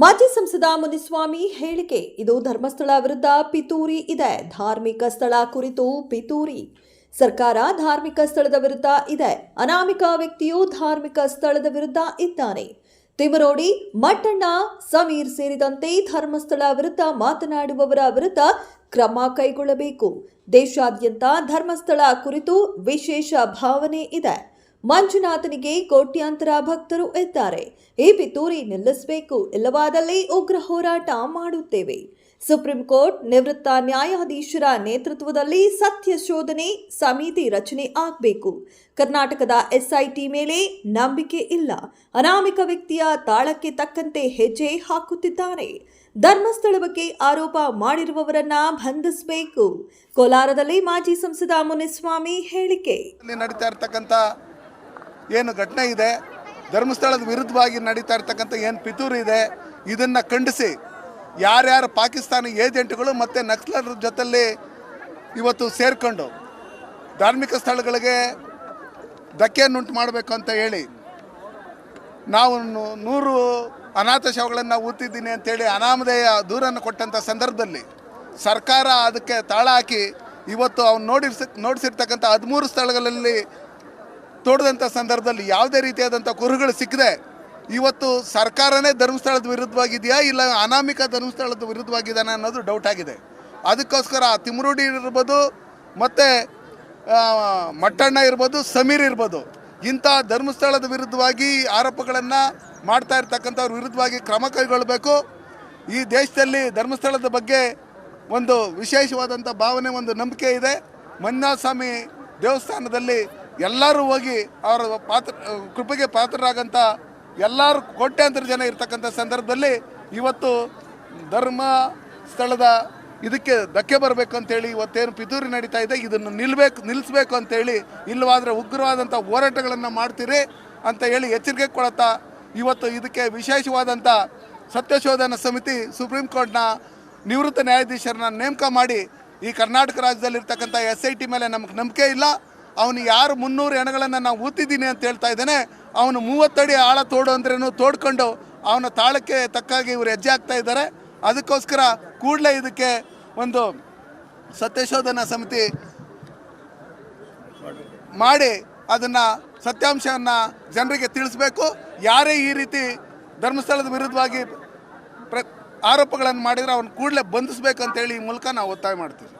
ಮಾಜಿ ಸಂಸದ ಮುನಿಸ್ವಾಮಿ ಹೇಳಿಕೆ, ಇದು ಧರ್ಮಸ್ಥಳ ವಿರುದ್ಧ ಪಿತೂರಿ ಇದೆ. ಧಾರ್ಮಿಕ ಸ್ಥಳ ಕುರಿತು ಪಿತೂರಿ. ಸರ್ಕಾರ ಧಾರ್ಮಿಕ ಸ್ಥಳದ ವಿರುದ್ಧ ಇದೆ. ಅನಾಮಿಕ ವ್ಯಕ್ತಿಯು ಧಾರ್ಮಿಕ ಸ್ಥಳದ ವಿರುದ್ಧ ಇದ್ದಾನೆ. ತಿಮರೋಡಿ ಮಟ್ಟಣ್ಣ, ಸಮೀರ್ ಸೇರಿದಂತೆ ಧರ್ಮಸ್ಥಳ ವಿರುದ್ಧ ಮಾತನಾಡುವವರ ವಿರುದ್ಧ ಕ್ರಮ ಕೈಗೊಳ್ಳಬೇಕು. ದೇಶಾದ್ಯಂತ ಧರ್ಮಸ್ಥಳ ಕುರಿತು ವಿಶೇಷ ಭಾವನೆ ಇದೆ. ಮಂಜುನಾಥನಿಗೆ ಕೋಟ್ಯಾಂತರ ಭಕ್ತರು ಇದ್ದಾರೆ. ಈ ಪಿತೂರಿ ನಿಲ್ಲಿಸಬೇಕು. ಇಲ್ಲವಾದಲ್ಲಿ ಉಗ್ರ ಹೋರಾಟ ಮಾಡುತ್ತೇವೆ. ಸುಪ್ರೀಂ ಕೋರ್ಟ್ ನಿವೃತ್ತ ನ್ಯಾಯಾಧೀಶರ ನೇತೃತ್ವದಲ್ಲಿ ಸತ್ಯ ಶೋಧನೆ ಸಮಿತಿ ರಚನೆ ಆಗಬೇಕು. ಕರ್ನಾಟಕದ ಎಸ್ಐಟಿ ಮೇಲೆ ನಂಬಿಕೆ ಇಲ್ಲ. ಅನಾಮಿಕ ವ್ಯಕ್ತಿಯ ತಾಳಕ್ಕೆ ತಕ್ಕಂತೆ ಹೆಜ್ಜೆ ಹಾಕುತ್ತಿದ್ದಾರೆ. ಧರ್ಮಸ್ಥಳ ಬಗ್ಗೆ ಆರೋಪ ಮಾಡಿರುವವರನ್ನ ಬಂಧಿಸಬೇಕು. ಕೋಲಾರದಲ್ಲಿ ಮಾಜಿ ಸಂಸದ ಮುನಿಸ್ವಾಮಿ ಹೇಳಿಕೆ. ನಡೀತಾ ಇರ್ತಕ್ಕಂಥ ಏನು ಘಟನೆ ಇದೆ, ಧರ್ಮಸ್ಥಳದ ವಿರುದ್ಧವಾಗಿ ನಡೀತಾ ಇರ್ತಕ್ಕಂಥ ಏನು ಪಿತೂರು ಇದೆ, ಇದನ್ನು ಖಂಡಿಸಿ ಯಾರ್ಯಾರು ಪಾಕಿಸ್ತಾನಿ ಏಜೆಂಟ್ಗಳು ಮತ್ತು ನಕ್ಸಲರ ಜೊತೆಯಲ್ಲಿ ಇವತ್ತು ಸೇರಿಕೊಂಡು ಧಾರ್ಮಿಕ ಸ್ಥಳಗಳಿಗೆ ಧಕ್ಕೆಯನ್ನುಂಟು ಮಾಡಬೇಕು ಅಂತ ಹೇಳಿ ನಾವು ನೂರು ಅನಾಥ ಶವಗಳನ್ನು ಊತಿದ್ದೀನಿ ಅಂತೇಳಿ ಅನಾಮಧೇಯ ದೂರನ್ನು ಕೊಟ್ಟಂಥ ಸಂದರ್ಭದಲ್ಲಿ ಸರ್ಕಾರ ಅದಕ್ಕೆ ತಾಳ ಹಾಕಿ ಇವತ್ತು ಅವ್ನು ನೋಡಿರ್ಸ, ನೋಡಿಸಿರ್ತಕ್ಕಂಥ ಹದಿಮೂರು ಸ್ಥಳಗಳಲ್ಲಿ ತೋಡದಂಥ ಸಂದರ್ಭದಲ್ಲಿ ಯಾವುದೇ ರೀತಿಯಾದಂಥ ಕುರುಗಳು ಸಿಕ್ಕದೆ ಇವತ್ತು ಸರ್ಕಾರನೇ ಧರ್ಮಸ್ಥಳದ ವಿರುದ್ಧವಾಗಿದೆಯಾ ಇಲ್ಲ ಅನಾಮಿಕ ಧರ್ಮಸ್ಥಳದ ವಿರುದ್ಧವಾಗಿದ್ದಾನೆ ಅನ್ನೋದು ಡೌಟ್ ಆಗಿದೆ. ಅದಕ್ಕೋಸ್ಕರ ತಿಮ್ರೂಡಿ ಇರ್ಬೋದು ಮತ್ತು ಮಟ್ಟಣ್ಣ ಇರ್ಬೋದು, ಸಮೀರ್ ಇರ್ಬೋದು, ಇಂಥ ಧರ್ಮಸ್ಥಳದ ವಿರುದ್ಧವಾಗಿ ಆರೋಪಗಳನ್ನು ಮಾಡ್ತಾ ಇರ್ತಕ್ಕಂಥವ್ರ ವಿರುದ್ಧವಾಗಿ ಕ್ರಮ ಕೈಗೊಳ್ಳಬೇಕು. ಈ ದೇಶದಲ್ಲಿ ಧರ್ಮಸ್ಥಳದ ಬಗ್ಗೆ ಒಂದು ವಿಶೇಷವಾದಂಥ ಭಾವನೆ, ಒಂದು ನಂಬಿಕೆ ಇದೆ. ಮಂಜುನಾಥ ಸ್ವಾಮಿ ದೇವಸ್ಥಾನದಲ್ಲಿ ಎಲ್ಲರೂ ಹೋಗಿ ಅವರ ಪಾತ್ರ, ಕೃಪೆಗೆ ಪಾತ್ರರಾಗಂಥ ಎಲ್ಲರೂ ಕೋಟ್ಯಾಂತರ ಜನ ಇರ್ತಕ್ಕಂಥ ಸಂದರ್ಭದಲ್ಲಿ ಇವತ್ತು ಧರ್ಮ ಸ್ಥಳದ ಇದಕ್ಕೆ ಧಕ್ಕೆ ಬರಬೇಕು ಅಂತೇಳಿ ಇವತ್ತೇನು ಪಿತೂರಿ ನಡೀತಾ ಇದೆ, ಇದನ್ನು ನಿಲ್ಬೇಕು ನಿಲ್ಲಿಸ್ಬೇಕು ಅಂತೇಳಿ ಇಲ್ಲವಾದರೆ ಉಗ್ರವಾದಂಥ ಹೋರಾಟಗಳನ್ನು ಮಾಡ್ತೀರಿ ಅಂತ ಹೇಳಿ ಎಚ್ಚರಿಕೆ ಕೊಡುತ್ತಾ ಇವತ್ತು ಇದಕ್ಕೆ ವಿಶೇಷವಾದಂಥ ಸತ್ಯಶೋಧನಾ ಸಮಿತಿ ಸುಪ್ರೀಂ ಕೋರ್ಟ್ನ ನಿವೃತ್ತ ನ್ಯಾಯಾಧೀಶರನ್ನ ನೇಮಕ ಮಾಡಿ ಈ ಕರ್ನಾಟಕ ರಾಜ್ಯದಲ್ಲಿರ್ತಕ್ಕಂಥ ಎಸ್ ಐ ಟಿ ಮೇಲೆ ನಮಗೆ ನಂಬಿಕೆ ಇಲ್ಲ. ಅವನು ಯಾರು ಮುನ್ನೂರು ಹೆಣಗಳನ್ನು ನಾವು ಊತಿದ್ದೀನಿ ಅಂತ ಹೇಳ್ತಾ ಇದ್ದೇನೆ, ಅವನು ಮೂವತ್ತಡಿ ಆಳ ತೋಡು ಅಂದ್ರೇನು ತೋಡ್ಕೊಂಡು ಅವನ ತಾಳಕ್ಕೆ ತಕ್ಕಾಗಿ ಇವರು ಹೆಜ್ಜೆ ಆಗ್ತಾ ಇದ್ದಾರೆ. ಅದಕ್ಕೋಸ್ಕರ ಕೂಡಲೇ ಇದಕ್ಕೆ ಒಂದು ಸತ್ಯಶೋಧನಾ ಸಮಿತಿ ಮಾಡಿ ಅದನ್ನು ಸತ್ಯಾಂಶವನ್ನು ಜನರಿಗೆ ತಿಳಿಸ್ಬೇಕು. ಯಾರೇ ಈ ರೀತಿ ಧರ್ಮಸ್ಥಳದ ವಿರುದ್ಧವಾಗಿ ಪ್ರ, ಆರೋಪಗಳನ್ನು ಮಾಡಿದರೆ ಅವನು ಕೂಡಲೇ ಬಂಧಿಸಬೇಕು ಅಂತೇಳಿ ಈ ಮೂಲಕ ನಾವು ಒತ್ತಾಯ ಮಾಡ್ತೀವಿ.